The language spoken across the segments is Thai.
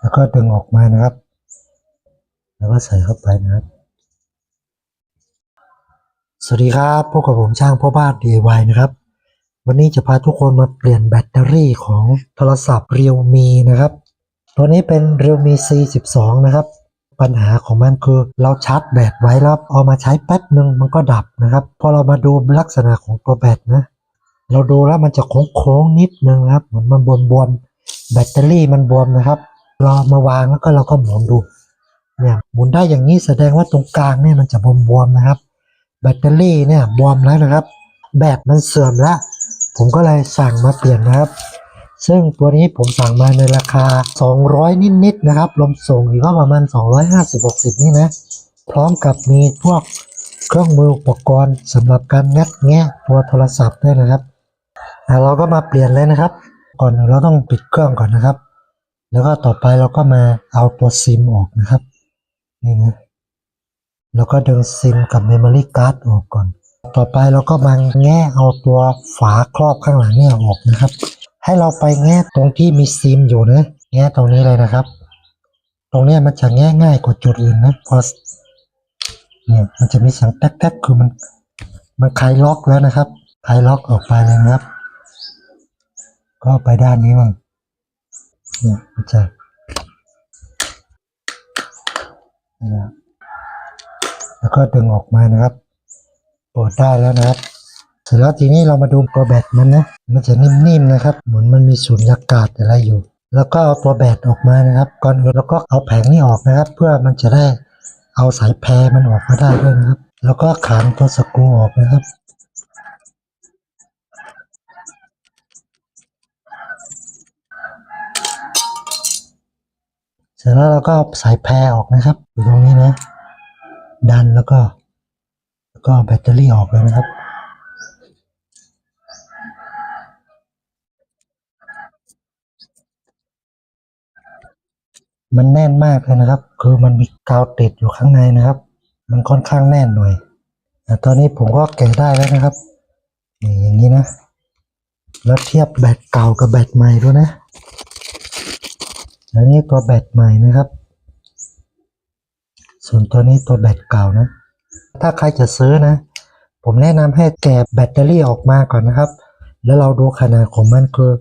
แล้วก็ดึงออกมานะครับ แล้วก็ใส่เข้าไปนะครับ สวัสดีครับพบกับผมช่างพ่อบ้าน DIY นะครับ วันนี้จะพาทุกคนมาเปลี่ยนแบตเตอรี่ของโทรศัพท์ Realme นะครับ ตัวนี้เป็น Realme C12 นะครับ ปัญหาของมันคือเราชาร์จแบตไว้แล้วเอามาใช้แป๊บหนึ่งมันก็ดับนะครับ พอเรามาดูลักษณะของตัวแบตนะ เราดูแล้วมันจะโค้งๆนิดนึงนะครับ เหมือนมันบวมๆแบตเตอรี่มันบวมนะครับ เรามาวางแล้วก็เราก็หมุนดูเนี่ยหมุนได้อย่างนี้แสดงว่าตรงกลางเนี่ยมันจะบวมๆนะครับ แบตเตอรี่เนี่ยบวมแล้วนะครับ แบตมันเสื่อมแล้ว ผมก็เลยสั่งมาเปลี่ยนนะครับ ซึ่งตัวนี้ผมสั่งมาในราคา 200 นิดๆนะครับรวมส่งอีกก็ประมาณ 250-60 นี่นะ พร้อมกับมีพวกเครื่องมืออุปกรณ์สำหรับการงัดแงะตัวโทรศัพท์ด้วยนะครับเราก็มาเปลี่ยนเลยนะครับ ก่อนเราต้องปิดเครื่องก่อนนะครับ แล้วก็ต่อไปเราก็มาเอาตัวซิมออกนะครับ นี่นะแล้วก็ดึงซิมกับเมมโมรี่การ์ดออกก่อน ต่อไปเราก็มาแง่เอาตัวฝาครอบข้างหลังเนี่ยออกนะครับ ให้เราไปแง่ตรงที่มีซิมอยู่นะแง่ตรงนี้เลยนะครับ ตรงนี้มันจะแง่ง่ายกว่าจุดอื่นนะพอเนี่ยมันจะมีเสียงแต๊กๆคือมัน มันคลายล็อกแล้วนะครับคลายล็อกออกไปเลยนะครับ ก็ไปด้านนี้มั่ง เนี่ยมันจะเนี่ยแล้วก็ดึงออกมานะครับเปิดได้แล้วนะครับเสร็จแล้วทีนี้เรามาดูตัวแบตมันนะ มันจะนิ่มๆนะครับ เหมือนมันมีสูญญากาศอะไรอยู่ แล้วก็เอาตัวแบตออกมานะครับ ก่อนอื่นเราก็เอาแผงนี้ออกนะครับ เพื่อมันจะได้เอาสายแพรมันออกมาได้ด้วยนะครับ แล้วก็ขานตัวสกรูออกนะครับ เสร็จแล้วเราก็สายแพรออกนะครับ อยู่ตรงนี้นะ ดันแล้วก็ แล้วก็แบตเตอรี่ออกเลยนะครับ มันแน่นมากเลยนะครับ คือมันมีกาวติดอยู่ข้างในนะครับ มันค่อนข้างแน่นหน่อยแต่ตอนนี้ผมก็แกะได้แล้วนะครับนี่อย่างนี้นะ แล้วเทียบแบตเก่ากับแบตใหม่ด้วยนะ แล้วนี่ตัวแบตใหม่นะครับ ส่วนตัวนี้ตัวแบตเก่านะ ถ้าใครจะซื้อนะ ผมแนะนำให้แกะแบตเตอรี่ออกมาก่อนนะครับ แล้วเราดูขนาดของมันคือ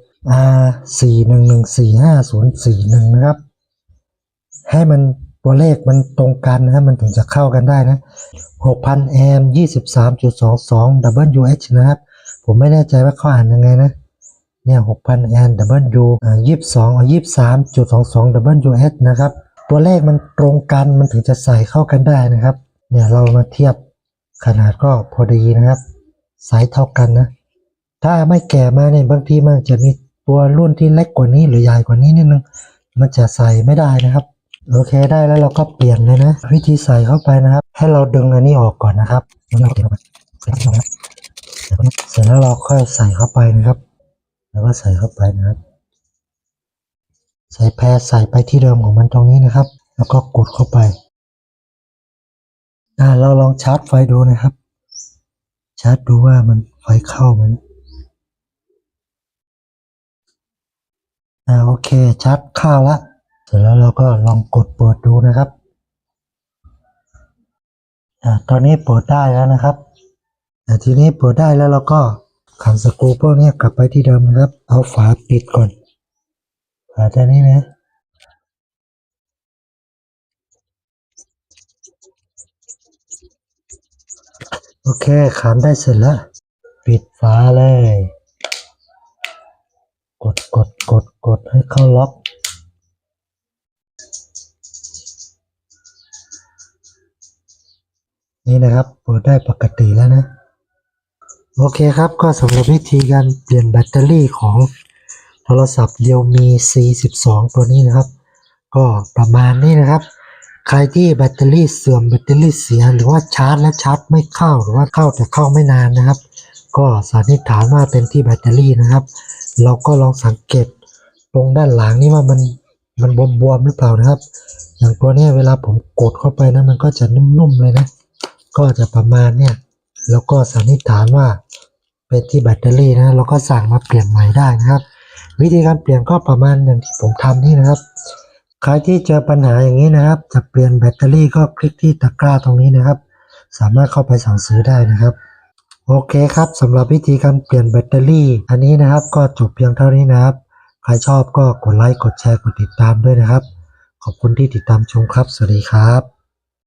R 4 1 1 4 5 0 4 1นะครับ ให้มันตัวเลขมันตรงกันนะครับมันถึงจะเข้ากันได้นะ 6,000 แอมป์23.22 WH นะครับ ผมไม่แน่ใจว่าเขาอ่านยังไงนะ เนี่ย6,000แอมป์ W อ่า22เอา23.22 WH นะครับ ตัวเลขมันตรงกันมันถึงจะใส่เข้ากันได้นะครับ เนี่ยเรามาเทียบขนาดก็พอดีนะครับไซส์เท่ากันนะ ถ้าไม่แก่มาเนี่ยบางทีมันจะมีตัวรุ่นที่เล็กกว่านี้หรือใหญ่กว่านี้นิดนึง มันจะใส่ไม่ได้นะครับ โอเคได้แล้วเราก็เปลี่ยนเลยนะ วิธีใส่เข้าไปนะครับ ให้เราดึงอันนี้ออกก่อนนะครับแล้วเราเก็บไปเสร็จแล้วนะครับเสร็จแล้วเราค่อยใส่เข้าไปนะครับ แล้วก็ใส่เข้าไปนะครับ ใส่แพรใส่ไปที่เดิมของมันตรงนี้นะครับ แล้วก็กดเข้าไปอ่าเราลองชาร์จไฟดูนะครับ ชาร์จดูว่ามันไฟเข้าไหมันอ่าโอเคชาร์จเข้าละเสร็จแล้วเราก็ลองกดเปิดดูนะครับอ่าตอนนี้เปิดได้แล้วนะครับแต่ทีนี้เปิดได้แล้วเราก็ ขันสกรูพวกนี้กลับไปที่เดิมนะครับ เอาฝาปิดก่อนฝาตัวนี้นะโอเคขานได้เสร็จแล้ว ปิดฝาเลย กดกดกดกดให้เข้าล็อกนี่นะครับเปิดได้ปกติแล้วนะ โอเคครับก็สำหรับวิธีการเปลี่ยนแบตเตอรี่ของโทรศัพท์ Realme C12 ตัวนี้นะครับ ก็ประมาณนี้นะครับ ใครที่แบตเตอรี่เสื่อมแบตเตอรี่เสียหรือว่าชาร์จและชาร์จไม่เข้าหรือว่าเข้าแต่เข้าไม่นานนะครับ ก็สันนิษฐานว่าเป็นที่แบตเตอรี่นะครับ เราก็ลองสังเกตตรงด้านหลังนี่ว่ามันมันบวมๆหรือเปล่านะครับ อย่างตัวนี้เวลาผมกดเข้าไปนะมันก็จะนุ่มๆเลยนะ ก็จะประมาณเนี่ย แล้วก็สันนิษฐานว่าเป็นที่แบตเตอรี่นะเราก็สั่งมาเปลี่ยนใหม่ได้นะครับ วิธีการเปลี่ยนก็ประมาณอย่างที่ผมทำนี่นะครับ ใครที่เจอปัญหาอย่างนี้นะครับ จะเปลี่ยนแบตเตอรี่ก็คลิกที่ตะกร้าตรงนี้นะครับ สามารถเข้าไปสั่งซื้อได้นะครับ โอเคครับสำหรับวิธีการเปลี่ยนแบตเตอรี่ อันนี้นะครับก็จบเพียงเท่านี้นะครับ ใครชอบก็กดไลค์กดแชร์กดติดตามด้วยนะครับ ขอบคุณที่ติดตามชมครับ สวัสดีครับ